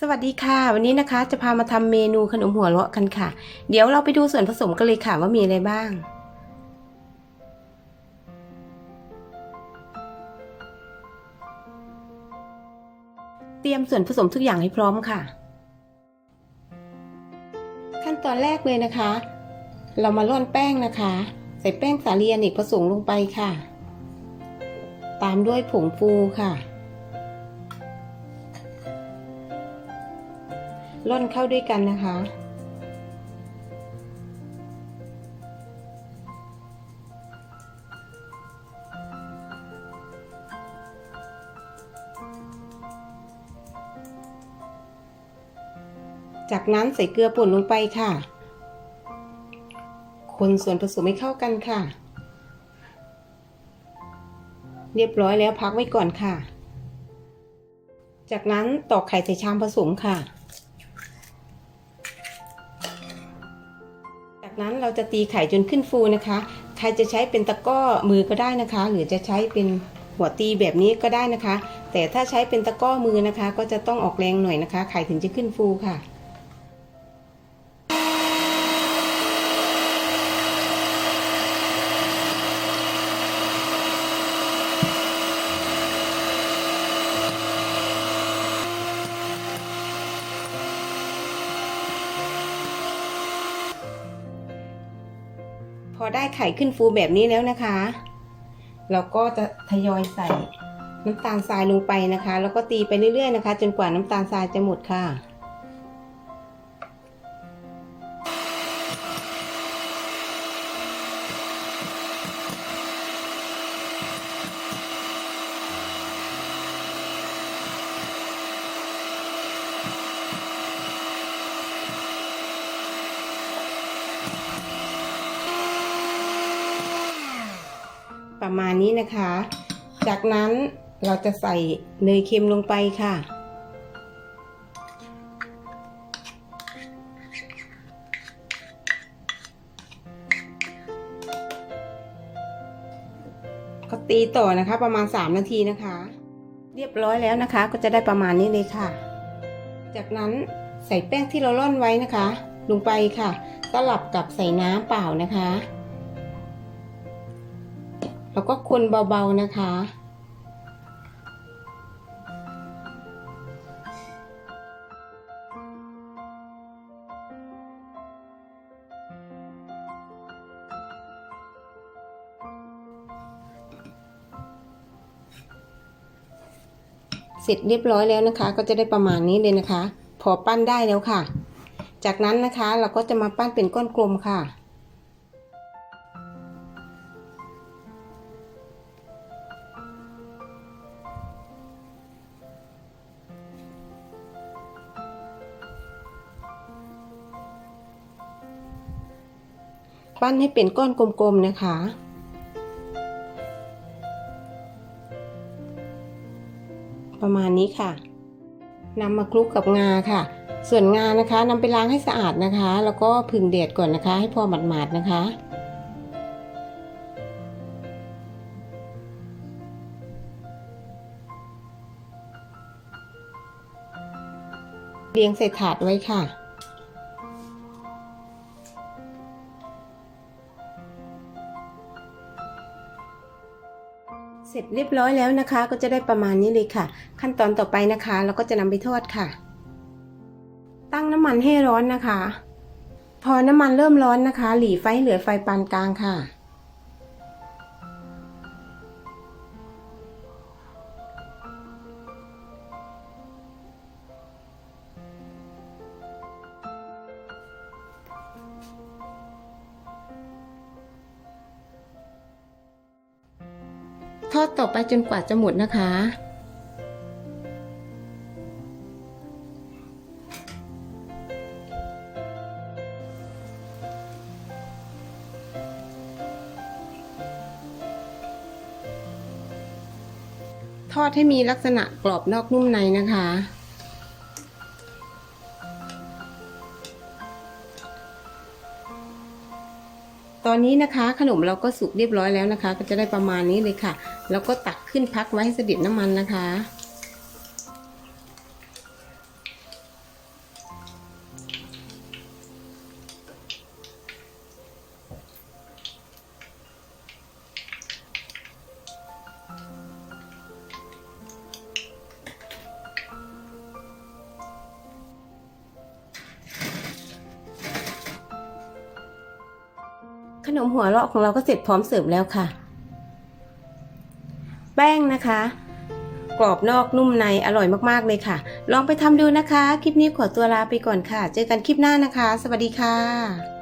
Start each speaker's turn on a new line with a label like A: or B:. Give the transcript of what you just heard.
A: สวัสดีค่ะ วันนี้นะคะจะพามาทำเมนูขนมหัวเราะกันค่ะ เดี๋ยวเราไปดูส่วนผสมกันเลยค่ะว่ามีอะไรบ้าง เตรียมส่วนผสมทุกอย่างให้พร้อมค่ะ ขั้นตอนแรกเลยนะคะ เรามาร่อนแป้งนะคะ ใส่แป้งสาลีอเนกประสงค์ลงไปค่ะ ตามด้วยผงฟูค่ะ ร่นเข้าด้วยกันนะคะ จากนั้นใส่เกลือป่นลงไปค่ะ คนส่วนผสมให้เข้ากันค่ะ เรียบร้อยแล้วพักไว้ก่อนค่ะ จากนั้นตอกไข่ใส่ชามผสมค่ะ นั้นเราจะตีไข่จนขึ้นฟูนะคะ ใครจะใช้เป็นตะก้อมือก็ได้นะคะ หรือจะใช้เป็นหัวตีแบบนี้ก็ได้นะคะ แต่ถ้าใช้เป็นตะก้อมือนะคะ ก็จะต้องออกแรงหน่อยนะคะ ไข่ถึงจะขึ้นฟูค่ะ ได้ไข่ขึ้นฟูแบบนี้แล้วนะคะ เราก็จะทยอยใส่น้ำตาลทรายลงไปนะคะ แล้วก็ตีไปเรื่อยๆนะคะ จนกว่าน้ำตาลทรายจะหมดค่ะ ประมาณนี้นะคะ จากนั้นเราจะใส่เนยเค็มลงไปค่ะ ก็ตีต่อนะคะประมาณ 3 นาทีนะคะ เรียบร้อยแล้วนะคะ ก็จะได้ประมาณนี้เลยค่ะ จากนั้นใส่แป้งที่เราร่อนไว้นะคะ ลงไปค่ะ สลับกับใส่น้ำเปล่านะคะ แล้วก็คนเบาๆนะคะ เสร็จเรียบร้อยแล้วนะคะ ก็จะได้ประมาณนี้เลยนะคะ พอปั้นได้แล้วค่ะ จากนั้นนะคะเราก็จะมาปั้นเป็นก้อนกลมค่ะ ปั้นให้เป็นก้อนกลมๆนะคะ ประมาณนี้ค่ะนำมาคลุกกับงาค่ะ ส่วนงานะคะนำไปล้างให้สะอาดนะคะ แล้วก็ผึ่งแดดก่อนนะคะ ให้พอหมาดๆนะคะเรียงใส่ถาดไว้ค่ะ สร็จเรียบร้อยแล้วนะคะ ก็จะได้ประมาณนี้เลยค่ะ ขั้นตอนต่อไปนะคะ เราก็จะนำไปทอดค่ะ ตั้งน้ำมันให้ร้อนนะคะ พอน้ำมันเริ่มร้อนนะคะ หลีไฟเหลือไฟปานกลางค่ะ อดต่อไปจนกว่าจะหมดนะคะ ทอดให้มีลักษณะกรอบนอกนุ่มในนะคะ ตอนนี้นะคะ ขนมเราก็สุกเรียบร้อยแล้วนะคะ ก็จะได้ประมาณนี้เลยค่ะ แล้วก็ตักขึ้นพักไว้ให้เสด็จน้ำมันนะคะ นมหัวเราะของเราก็เสร็จพร้อมเสิร์ฟแล้วค่ะ แป้งนะคะ กรอบนอกนุ่มในอร่อยมากๆเลยค่ะ ลองไปทำดูนะคะ คลิปนี้ขอตัวลาไปก่อนค่ะ เจอกันคลิปหน้านะคะ สวัสดีค่ะ